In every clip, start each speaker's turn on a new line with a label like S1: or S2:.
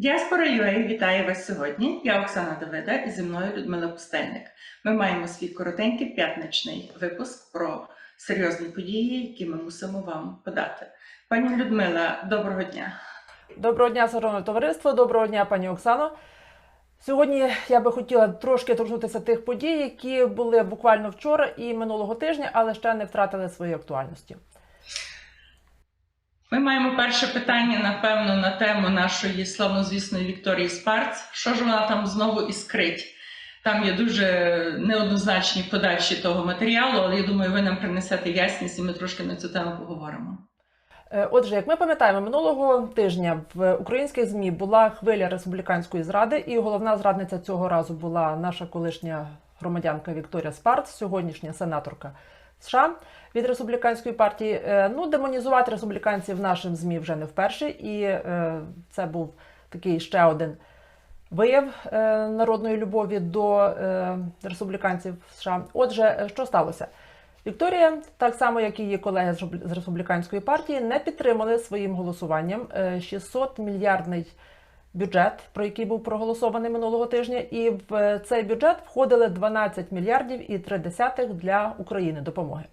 S1: Діаспора UA вітає вас сьогодні. Я Оксана Давида і зі мною Людмила Пустельник. Ми маємо свій коротенький п'ятничний випуск про серйозні події, які ми мусимо вам подати. Пані Людмила, доброго дня.
S2: Доброго дня, шановне товариство, доброго дня, пані Оксано. Сьогодні я би хотіла трошки торкнутися тих подій, які були буквально вчора і минулого тижня, але ще не втратили своєї актуальності.
S1: Ми маємо перше питання, напевно, на тему нашої славнозвісної Вікторії Спарц. Що ж вона там знову іскрить? Там є дуже неоднозначні подачі того матеріалу, але я думаю, ви нам принесете ясність, і ми трошки на цю тему поговоримо.
S2: Е, Отже, як ми пам'ятаємо, минулого тижня в українських змі була хвиля республіканської зради, і головна зрадниця цього разу була наша колишня громадянка Вікторія Спарц, сьогоднішня сенаторка США від республіканської партії. Е, Ну, демонізувати республіканців нашим змі вже не вперше, і е, це був такий ще один вияв е, народної любові до республіканців США. Отже, що сталося? Вікторія, так само як і її колеги з республіканської партії, не підтримали своїм голосуванням е, 600 мільярдний бюджет, про який був проголосований минулого тижня, і в цей бюджет входили 12 мільярдів і 3 десятих для України допомоги.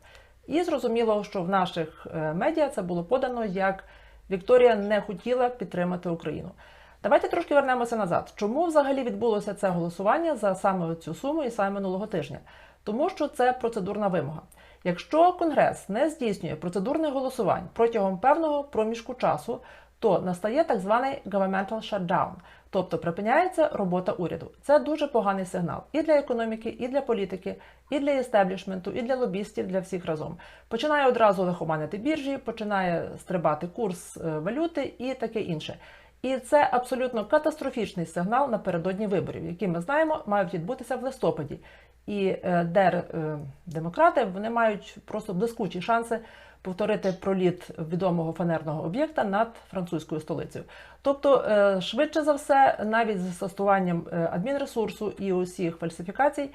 S2: І зрозуміло, що в наших е, медіа це було подано як Вікторія не хотіла підтримати Україну. Давайте трошки вернемося назад. Чому взагалі відбулося це голосування за саме цю суму і саме минулого тижня? Тому що це процедурна вимога. Якщо Конгрес не здійснює процедурних голосувань протягом певного проміжку часу, то настає так званий governmental shutdown, тобто припиняється робота уряду. Це дуже поганий сигнал і для економіки, і для політики, і для істеблішменту, і для лобістів, для всіх разом. Починає одразу лихоманити біржі, починає стрибати курс е, валюти і таке інше. І це абсолютно катастрофічний сигнал напередодні виборів, які ми знаємо мають відбутися в листопаді. І е, дер е, демократи вони мають просто блискучі шанси повторити проліт відомого фанерного об'єкта над французькою столицею. Тобто, е, швидше за все, навіть з застосуванням е, адмінресурсу і усіх фальсифікацій,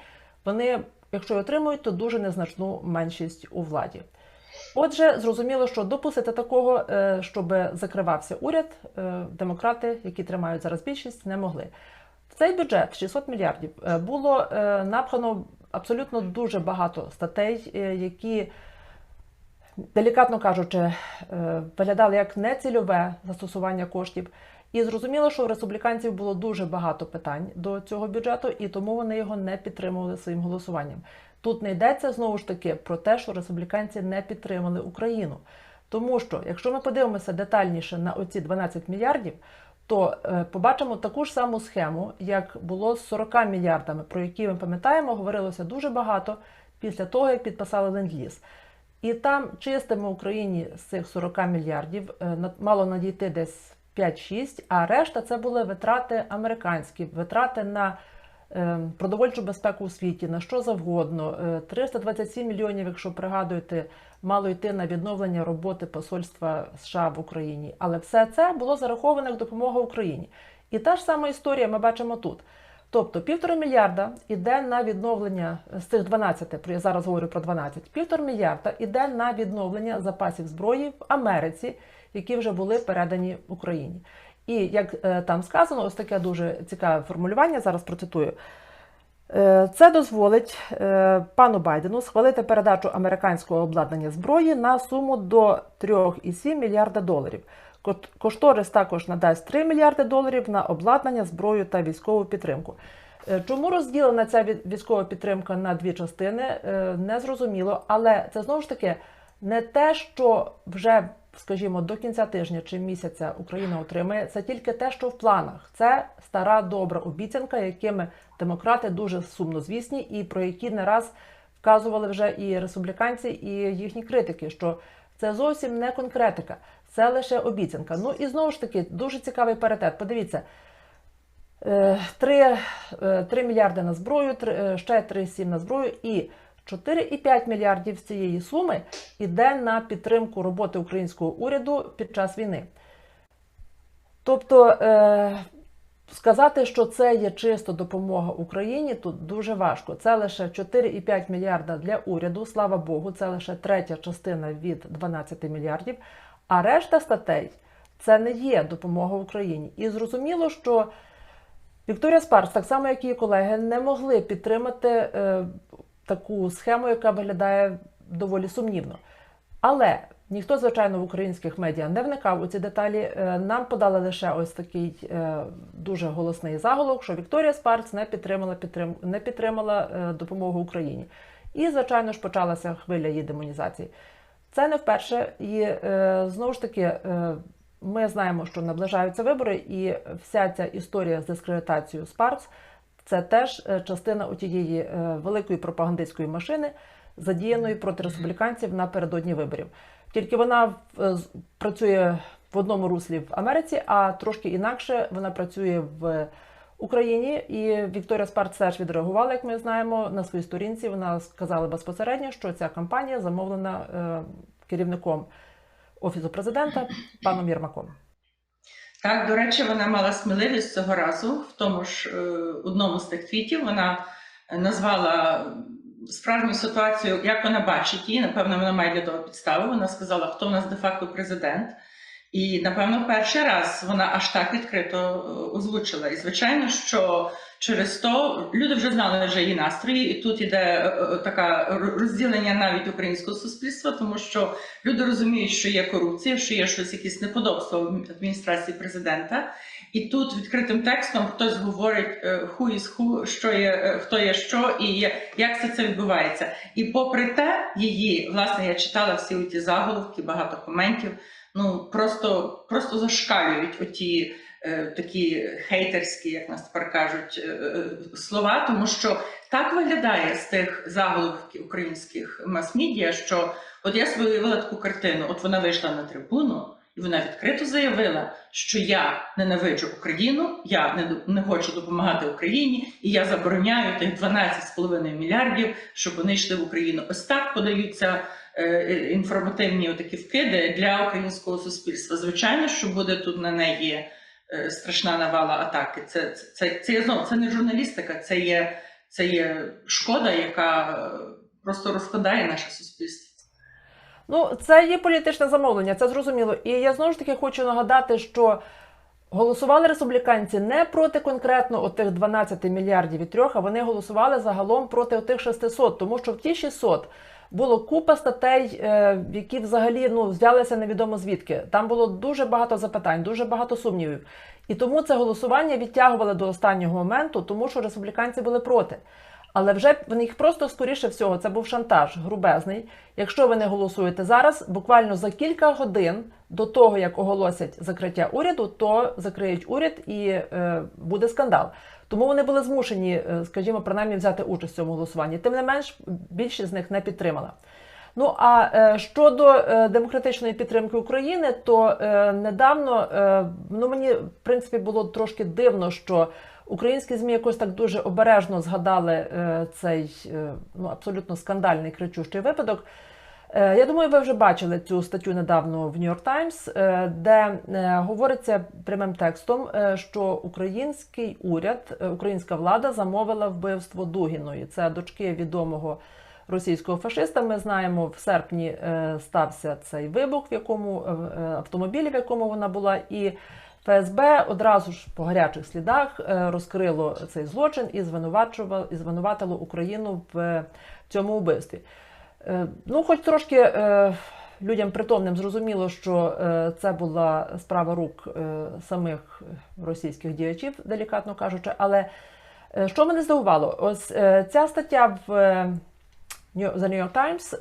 S2: вони, якщо й отримують, то дуже незначну меншість у владі. Отже, зрозуміло, що допустити такого, е, щоб закривався уряд, демократи, які тримають зараз більшість, не могли. В цей бюджет 600 мільярдів було напхано абсолютно дуже багато статей, які, делікатно кажучи, е, виглядали як нецільове застосування коштів. І зрозуміло, що у республіканців було дуже багато питань до цього бюджету, і тому вони його не підтримували своїм голосуванням. Тут не йдеться знову ж таки про те, що республіканці не підтримали Україну. Тому що, якщо ми подивимося детальніше на оці 12 мільярдів, то е, побачимо таку ж саму схему, як було з 40 мільярдами, про які ми пам'ятаємо, говорилося дуже багато після того, як підписали ленд-ліз. І там чистими Україні з цих 40 мільярдів е, мало надійти десь 5-6, а решта це були витрати американські, витрати на е, продовольчу безпеку у світі, на що завгодно. Е, 327 мільйонів, якщо пригадуєте, мало йти на відновлення роботи посольства США в Україні. Але все це було зараховано як допомога Україні. І та ж сама історія ми бачимо тут. Тобто півтора мільярда іде на відновлення з цих 12, я зараз говорю про 12, півтора мільярда іде на відновлення запасів зброї в Америці, які вже були передані Україні. І як е, там сказано, ось таке дуже цікаве формулювання, зараз процитую. Е, Це дозволить е, пану Байдену схвалити передачу американського обладнання зброї на суму до 3,7 мільярда доларів. Кошторис також надасть 3 мільярди доларів на обладнання, зброю та військову підтримку. Е, Чому розділена ця військова підтримка на дві частини, е, не зрозуміло, але це знову ж таки не те, що вже, скажімо, до кінця тижня чи місяця Україна отримає, це тільки те, що в планах. Це стара добра обіцянка, якими демократи дуже сумнозвісні, і про які не раз вказували вже і республіканці, і їхні критики, що це зовсім не конкретика, це лише обіцянка. Ну і знову ж таки дуже цікавий паритет. Подивіться. 3, 3 мільярди на зброю, е, ще 3,7 на зброю і 4,5 мільярдів з цієї суми йде на підтримку роботи українського уряду під час війни. Тобто е, сказати, що це є чисто допомога Україні, тут дуже важко. Це лише 4,5 мільярда для уряду, слава Богу, це лише третя частина від 12 мільярдів. А решта статей це не є допомога Україні. І зрозуміло, що Вікторія Спарс, так само як її колеги, не могли підтримати е, таку схему, яка виглядає доволі сумнівно. Але ніхто, звичайно, в українських медіа не вникав у ці деталі. Е, Нам подали лише ось такий е, дуже голосний заголовок, що Вікторія Спарц не підтримала підтрим... не підтримала е, допомогу Україні. І, звичайно ж, почалася хвиля її демонізації. Це не вперше, і е, знову ж таки. Е, ми знаємо, що наближаються вибори, і вся ця історія з дискредитацією Спарц це теж е, частина тієї великої пропагандистської машини, задіяної проти республіканців напередодні виборів. Тільки вона працює в одному руслі в Америці, а трошки інакше вона працює в Україні. І Вікторія Спарц теж відреагувала, як ми знаємо, на своїй сторінці. Вона сказала безпосередньо, що ця кампанія замовлена е, керівником офісу президента паном Єрмаком.
S1: Так, до речі, вона мала сміливість цього разу в тому ж е, одному з тих твітів. Вона назвала справжню ситуацію, як вона бачить її. Напевно, вона має для того підставу. Вона сказала, хто в нас де-факто президент. І, напевно, перший раз вона аж так відкрито е, озвучила. І звичайно, що через то люди вже знали вже її настрої, і тут іде е, е, така розділення навіть українського суспільства, тому що люди розуміють, що є корупція, що є щось якісь неподобство в адміністрації президента. І тут відкритим текстом хтось говорить who is who, що є, хто є що, і як все це відбувається. І попри те, її, власне, я читала всі ті заголовки, багато коментів. Ну просто, просто зашкалюють оті е, такі хейтерські, як нас тепер кажуть, е, е, слова, тому що так виглядає з тих заголовків українських мас-медіа, що от я собі уявила таку картину. От вона вийшла на трибуну, і вона відкрито заявила, що я ненавиджу Україну, я не, не хочу допомагати Україні, і я забороняю тих 12,5 мільярдів, щоб вони йшли в Україну. Ось так подаються інформативні такі вкиди для українського суспільства. Звичайно, що буде тут на неї е, страшна навала атаки. Це, це, це, це, знову це не журналістика, це є, це є шкода, яка е, просто розкладає наше суспільство.
S2: Ну, це є політичне замовлення, це зрозуміло. І я знову ж таки хочу нагадати, що голосували республіканці не проти конкретно отих 12 мільярдів і трьох, а вони голосували загалом проти отих 600, тому що в ті 600 було купа статей, е, які взагалі ну, взялися невідомо звідки. Там було дуже багато запитань, дуже багато сумнівів. І тому це голосування відтягували до останнього моменту, тому що республіканці були проти. Але вже в них просто скоріше всього це був шантаж грубезний. Якщо ви не голосуєте зараз, буквально за кілька годин до того, як оголосять закриття уряду, то закриють уряд і е, буде скандал. Тому вони були змушені, е, скажімо, принаймні взяти участь в цьому голосуванні. Тим не менш, більшість з них не підтримала. Ну а е, щодо е, демократичної підтримки України, то недавно ну мені в принципі було трошки дивно, що українські змі якось так дуже обережно згадали цей ну абсолютно скандальний кричущий випадок. Е, Я думаю, ви вже бачили цю статтю недавно в New York Times, е, де е, говориться прямим текстом, що український уряд, українська влада замовила вбивство Дугіної. Це дочки відомого російського фашиста. Ми знаємо, в серпні стався цей вибух, в якому автомобілі, в якому вона була, і ФСБ одразу ж по гарячих слідах розкрило цей злочин і звинувачувало і звинуватило Україну в цьому вбивстві. Е, Ну, хоч трошки е, людям притомним зрозуміло, що е, це була справа рук самих російських діячів, делікатно кажучи. Але що мене здивувало? Ось ця стаття в The New York Times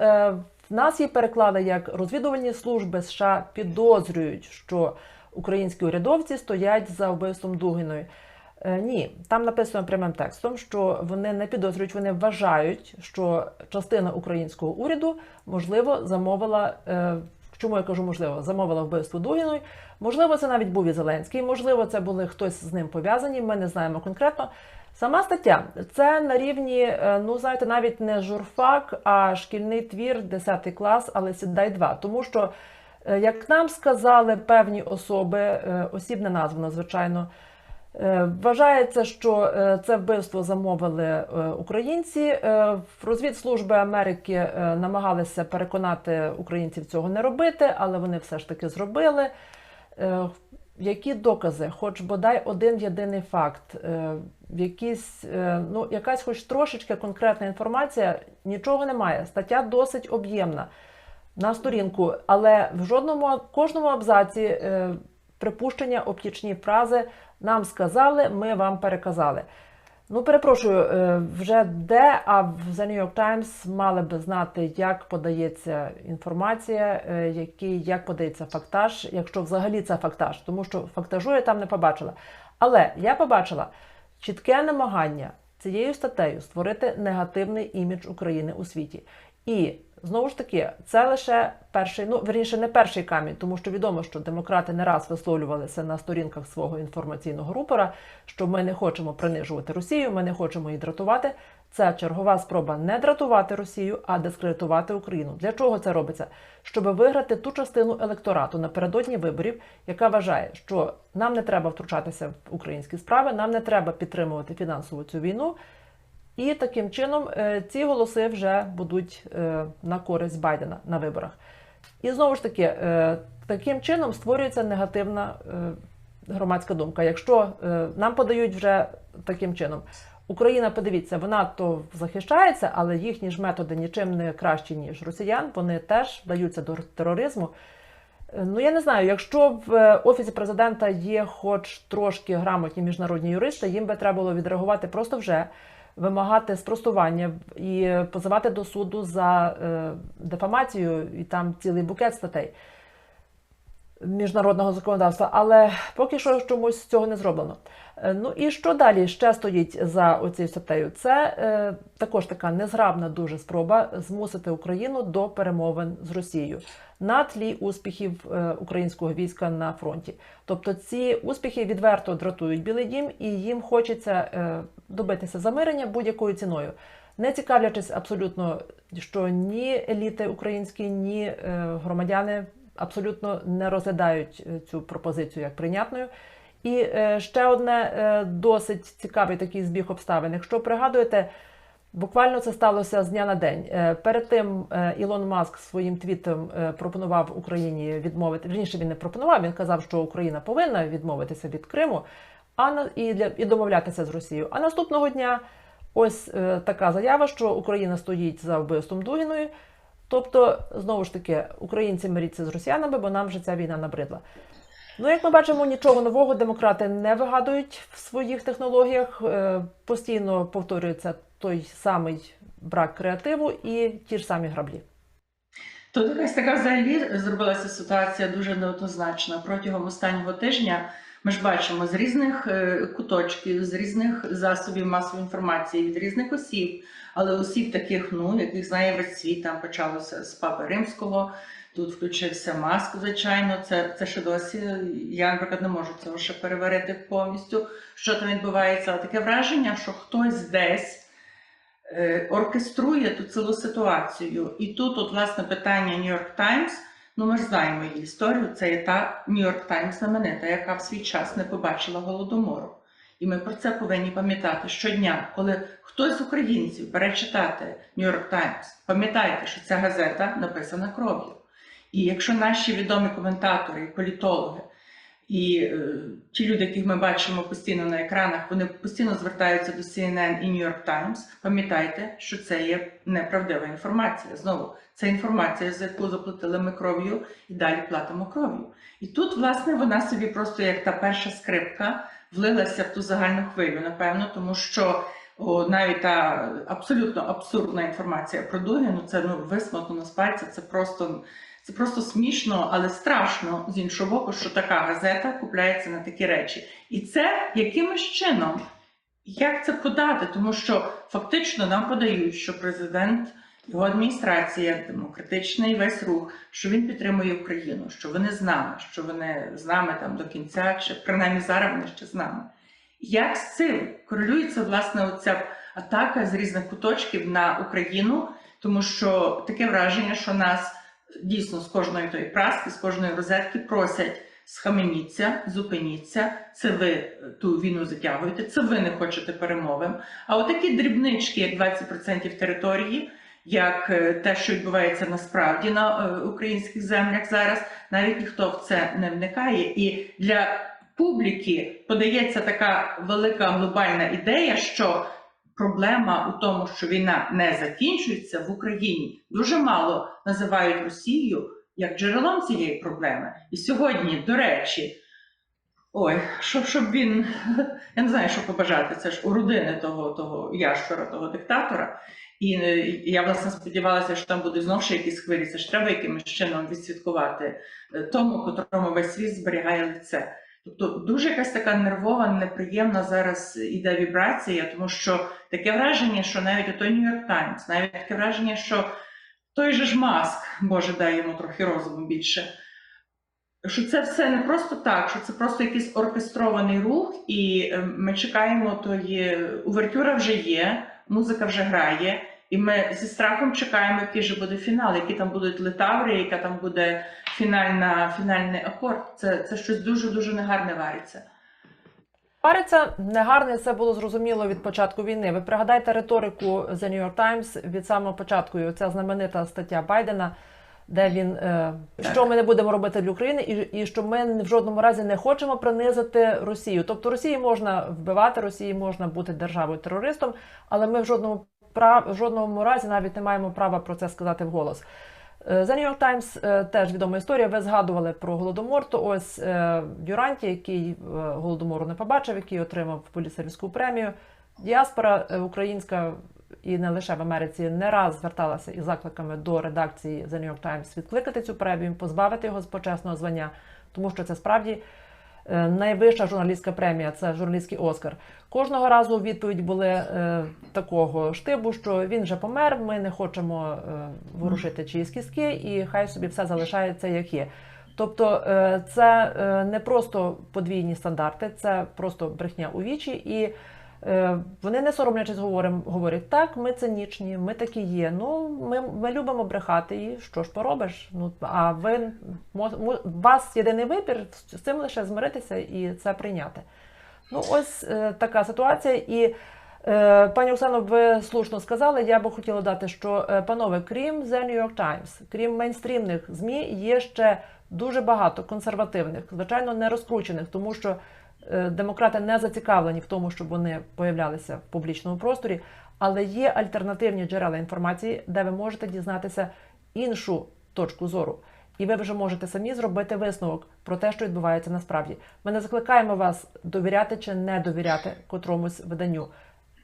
S2: в нас її переклали як розвідувальні служби США підозрюють, що українські урядовці стоять за вбивством Дугіної. Е, Ні, там написано прямим текстом, що вони не підозрюють, вони вважають, що частина українського уряду можливо замовила. е, Чому я кажу можливо, замовила вбивство Дугіної? Можливо, це навіть був і Зеленський, можливо, це були хтось з ним пов'язані. Ми не знаємо конкретно. Сама стаття це на рівні, е, ну знаєте, навіть не журфак, а шкільний твір, 10 клас, але сідай 2. Тому що, як нам сказали певні особи, осіб не названо, звичайно. Е, Вважається, що е, це вбивство замовили е, українці. Розвідслужби Америки намагалися переконати українців цього не робити, але вони все ж таки зробили. Які докази, хоч бодай один єдиний факт, якісь, ну, якась хоч трошечки конкретна інформація, нічого немає. Стаття досить об'ємна на сторінку, але в жодному кожному абзаці припущення, обтічні фрази нам сказали, ми вам переказали. Ну, перепрошую, е, вже де, а в The New York Times мали би знати, як подається інформація, е, який, як подається фактаж, якщо взагалі це фактаж, тому що фактажу я там не побачила. Але я побачила чітке намагання цією статтею створити негативний імідж України у світі. І знову ж таки, це лише перший, ну верніше, не перший камінь, тому що відомо, що демократи не раз висловлювалися на сторінках свого інформаційного рупора, що ми не хочемо принижувати Росію, ми не хочемо її дратувати. Це чергова спроба не дратувати Росію, а дискредитувати Україну. Для чого це робиться? Щоб виграти ту частину електорату напередодні виборів, яка вважає, що нам не треба втручатися в українські справи, нам не треба підтримувати фінансово цю війну. І таким чином е, ці голоси вже будуть е, на користь Байдена на виборах. І знову ж таки, е, таким чином створюється негативна громадська думка. Якщо нам подають вже таким чином, Україна, подивіться, вона то захищається, але їхні ж методи нічим не кращі, ніж росіян. Вони теж вдаються до тероризму. Ну, я не знаю, якщо в офісі президента є хоч трошки грамотні міжнародні юристи, їм би треба було відреагувати просто вже, вимагати спростування і позивати до суду за е, дефамацію, і там цілий букет статей міжнародного законодавства, але поки що чомусь цього не зроблено. Е, Ну і що далі ще стоїть за оцією статтею? Це е, також така незграбна дуже спроба змусити Україну до перемовин з Росією на тлі успіхів е, українського війська на фронті. Тобто ці успіхи відверто дратують Білий Дім, і їм хочеться добитися замирення будь-якою ціною. Не цікавлячись абсолютно, що ні еліти українські, ні е, громадяни абсолютно не розглядають е, цю пропозицію як прийнятною. І е, ще одне досить цікавий такий збіг обставин. Якщо пригадуєте, буквально це сталося з дня на день. Перед тим Ілон Маск своїм твітом пропонував Україні відмовити. Вірніше він не пропонував. Він казав, що Україна повинна відмовитися від Криму, а і для і домовлятися з Росією. А наступного дня ось е, така заява, що Україна стоїть за вбивством Дугіної. Тобто, знову ж таки, українці миріться з росіянами, бо нам вже ця війна набридла. Ну, як ми бачимо, нічого нового демократи не вигадують в своїх технологіях. Е, Постійно повторюється той самий брак креативу і ті ж самі граблі.
S1: Тут якась така взагалі зробилася ситуація дуже неоднозначна. Протягом останнього тижня ми ж бачимо з різних е, куточків, з різних засобів масової інформації, від різних осіб, але осіб таких, ну, яких знає весь світ, там почалося з Папи Римського, тут включився Маск, звичайно. Це, це ще досі. Я, наприклад, не можу цього ще переварити повністю, що там відбувається. Але таке враження, що хтось десь е, оркеструє ту цілу ситуацію. І тут, от, власне, питання New York Times, ну ми ж знаємо її історію, це є та Нью-Йорк Таймс знаменита, яка в свій час не побачила голодомору. І ми про це повинні пам'ятати щодня, коли хтось з українців бере читати Нью-Йорк Таймс, пам'ятайте, що ця газета написана кров'ю. І якщо наші відомі коментатори і політологи і е, ті люди, яких ми бачимо постійно на екранах, вони постійно звертаються до CNN і New York Times. Пам'ятайте, що це є неправдива інформація. Знову це інформація, за яку заплатили ми кров'ю, і далі платимо кров'ю. І тут, власне, вона собі просто як та перша скрипка влилася в ту загальну хвилю, напевно, тому що. О, навіть та абсолютно абсурдна інформація про Дугіну, це ну висмокнено з пальця, це просто це просто смішно, але страшно з іншого боку, що така газета купляється на такі речі. І це якимось чином, як це подати? Тому що фактично нам подають, що президент, його адміністрація, демократичний весь рух, що він підтримує Україну, що вони з нами, що вони з нами там до кінця, чи принаймні зараз вони ще з нами. Як з цим корелюється власне оця атака з різних куточків на Україну, тому що таке враження, що нас дійсно з кожної тої праски, з кожної розетки просять схаменіться, зупиніться, це ви е, ту війну затягуєте, це ви не хочете перемови. А отакі дрібнички, як 20% території, як е, те, що відбувається насправді на е, українських землях зараз, навіть ніхто в це не вникає. І для публіки подається така велика глобальна ідея, що проблема у тому, що війна не закінчується в Україні. Дуже мало називають Росію як джерелом цієї проблеми. І сьогодні, до речі, ой, що, щоб він, я не знаю, що побажати, це ж у родини того, того ящора, того диктатора. І е, я власне сподівалася, що там буде знову ще якісь хвилі. Це ж треба якимось чином відсвяткувати е, тому, котрому весь світ зберігає лице. Тобто дуже якась така нервова, неприємна зараз іде вібрація, тому що таке враження, що навіть той Нью-Йорк Таймс, навіть таке враження, що той же ж маск, Боже, дай йому трохи розуму більше. Що це все не просто так, що це просто якийсь оркестрований рух, і е, ми чекаємо тої увертюра вже є, музика вже грає, і ми зі страхом чекаємо, який же буде фінал, які там будуть литаври, яка там буде фінальна, фінальний акорд. Це, це щось дуже дуже негарне вариться.
S2: Париться негарне, це було зрозуміло від початку війни. Ви пригадайте риторику The New York Times від самого початку. І Оця знаменита стаття Байдена, де він е, що ми не будемо робити для України, і, і що ми в жодному разі не хочемо принизити Росію. Тобто Росії можна вбивати, Росії можна бути державою терористом, але ми в жодному прав в жодному разі навіть не маємо права про це сказати вголос. Е, The New York Times е, теж відома історія. Ви згадували про голодомор. То ось е, Дюранті, який голодомору не побачив, який отримав поліцейську премію. Діаспора українська і не лише в Америці не раз зверталася із закликами до редакції The New York Times відкликати цю премію, позбавити його з почесного звання, тому що це справді найвища журналістська премія, це журналістський Оскар. Кожного разу відповідь були е, такого штибу, що він вже помер, ми не хочемо е, ворушити чиїсь кістки, і хай собі все залишається як є. Тобто е, це е, не просто подвійні стандарти, це просто брехня у вічі, і е, вони не соромлячись говорять, так, ми цинічні, ми такі є. Ну, ми, ми любимо брехати, і що ж поробиш? Ну, а ви вас єдиний вибір з цим лише змиритися і це прийняти. Ну, ось е, така ситуація. І е, пані Оксано, ви слушно сказали. Я би хотіла дати, що е, панове, крім The New York Times, крім мейнстрімних змі, є ще дуже багато консервативних, звичайно, не розкручених, тому що е, демократи не зацікавлені в тому, щоб вони появлялися в публічному просторі, але є альтернативні джерела інформації, де ви можете дізнатися іншу точку зору. І ви вже можете самі зробити висновок про те, що відбувається насправді. Ми не закликаємо вас довіряти чи не довіряти котромусь виданню.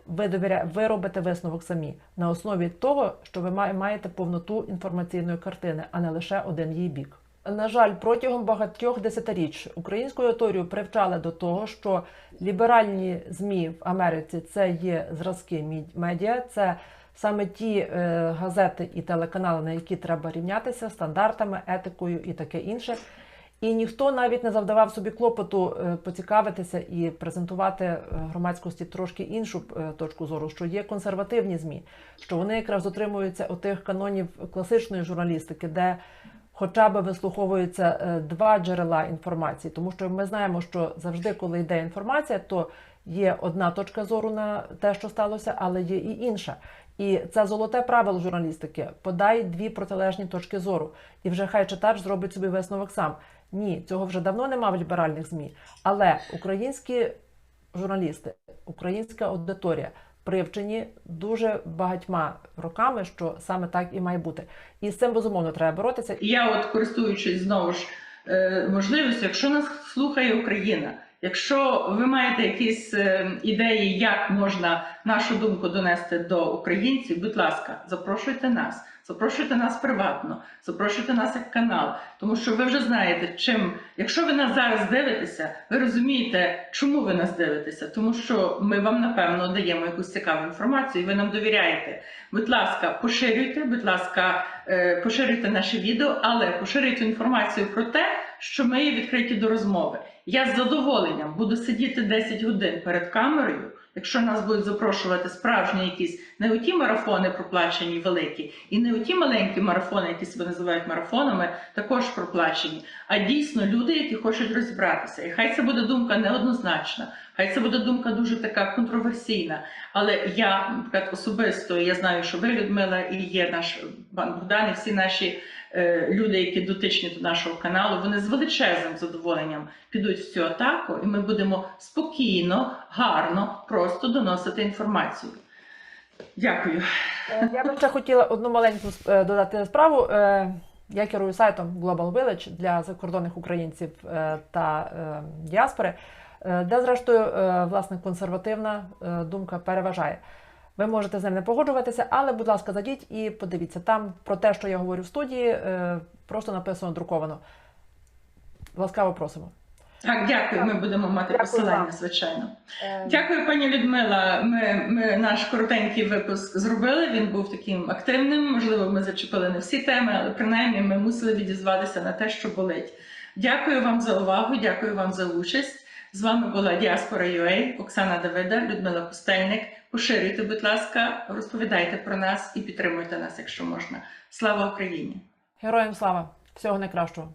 S2: Ви довіря... ви робите висновок самі на основі того, що ви маєте повноту інформаційної картини, а не лише один її бік. На жаль, протягом багатьох десятиріч українську аудиторію привчали до того, що ліберальні змі в Америці це є зразки медіа, це саме ті е, газети і телеканали, на які треба рівнятися стандартами, етикою і таке інше. І ніхто навіть не завдавав собі клопоту е, поцікавитися і презентувати е, громадськості трошки іншу точку зору, що є консервативні змі, що вони якраз дотримуються отих канонів класичної журналістики, де хоча б вислуховуються е, два джерела інформації, тому що ми знаємо, що завжди, коли йде інформація, то є одна точка зору на те, що сталося, але є і інша. І це золоте правило журналістики. Подай дві протилежні точки зору, і вже хай читач зробить собі висновок сам. Ні, цього вже давно нема в ліберальних змі. Але українські журналісти, українська аудиторія привчені дуже багатьма роками, що саме так і має бути. І з цим безумовно треба боротися.
S1: Я, от користуючись знову ж е, можливістю, якщо нас слухає Україна, якщо ви маєте якісь е, ідеї, як можна нашу думку донести до українців, будь ласка, запрошуйте нас, запрошуйте нас приватно, запрошуйте нас як канал, тому що ви вже знаєте, чим, якщо ви нас зараз дивитеся, ви розумієте, чому ви нас дивитеся, тому що ми вам напевно даємо якусь цікаву інформацію, і ви нам довіряєте. Будь ласка, поширюйте, будь ласка, е, поширюйте наше відео, але поширюйте інформацію про те, що ми є відкриті до розмови. Я з задоволенням буду сидіти 10 годин перед камерою, Якщо нас будуть запрошувати справжні якісь не оті марафони проплачені великі, і не оті маленькі марафони, які себе називають марафонами, також проплачені, а дійсно люди, які хочуть розібратися. І хай це буде думка неоднозначна, хай це буде думка дуже така контроверсійна. Але я, наприклад, особисто я знаю, що ви, Людмила, і є наш пан Богдан, і всі наші люди, які дотичні до нашого каналу, вони з величезним задоволенням підуть в цю атаку, і ми будемо спокійно, гарно, просто доносити інформацію. Дякую.
S2: Е, Я би ще хотіла одну маленьку е, додати справу. Е, Я керую сайтом Global Village для закордонних українців е, та е, діаспори, е, де, зрештою, е, власне, консервативна е, думка переважає. Ви можете з ним не погоджуватися, але, будь ласка, зайдіть і подивіться. Там про те, що я говорю в студії, е, просто написано друковано. Ласкаво просимо.
S1: Так, дякую. Ми будемо мати
S2: Дякую
S1: посилання,
S2: вам.
S1: звичайно.
S2: Е,
S1: Дякую, пані Людмила. Ми, ми наш коротенький випуск зробили. Він був таким активним. Можливо, ми зачепили не всі теми, але принаймні ми мусили відізватися на те, що болить. Дякую вам за увагу, дякую вам за участь. З вами була Діаспора UA, Оксана Давида, Людмила Пустельник. Поширюйте, будь ласка, розповідайте про нас і підтримуйте нас, якщо можна. Слава Україні!
S2: Героям слава! Всього найкращого!